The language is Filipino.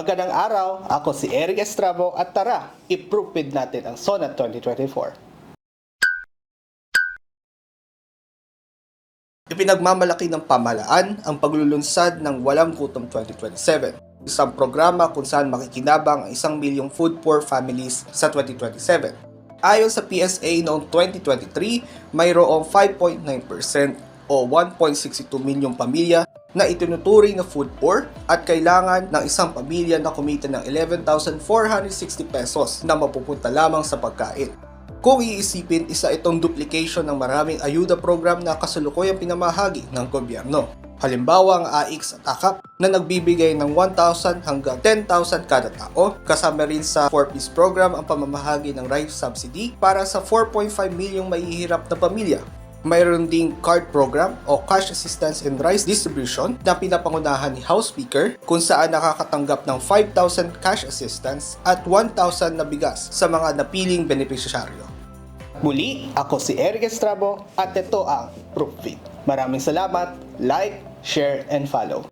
Magandang araw, ako si Eric Estrabo at tara, i-proof with natin ang SONA 2024. Ipinagmamalaki ng pamalaan ang paglulunsad ng Walang Gutom 2027, isang programa kung saan makikinabang ang isang milyong food poor families sa 2027. Ayon sa PSA noong 2023, mayroong 5.9% o 1.62 milyong pamilya na itinuturing na food poor at kailangan ng isang pamilya na kumita ng 11,460 pesos na mapupunta lamang sa pagkain. Kung iisipin, isa itong duplication ng maraming ayuda program na kasalukuyang pinamahagi ng gobyerno. Halimbawa ang AIX at AKAP na nagbibigay ng 1,000 hanggang 10,000 kada tao. Kasama rin sa 4-piece program ang pamamahagi ng rice subsidy para sa 4.5 milyong mahihirap na pamilya. Mayroon ding card program o cash assistance and rice distribution na pinapangunahan ni House Speaker kung saan nakakatanggap ng 5,000 cash assistance at 1,000 na bigas sa mga napiling benepisyaryo. Muli, ako si Eric Estrabo at ito ang Proof Feed. Maraming salamat, like, share, and follow.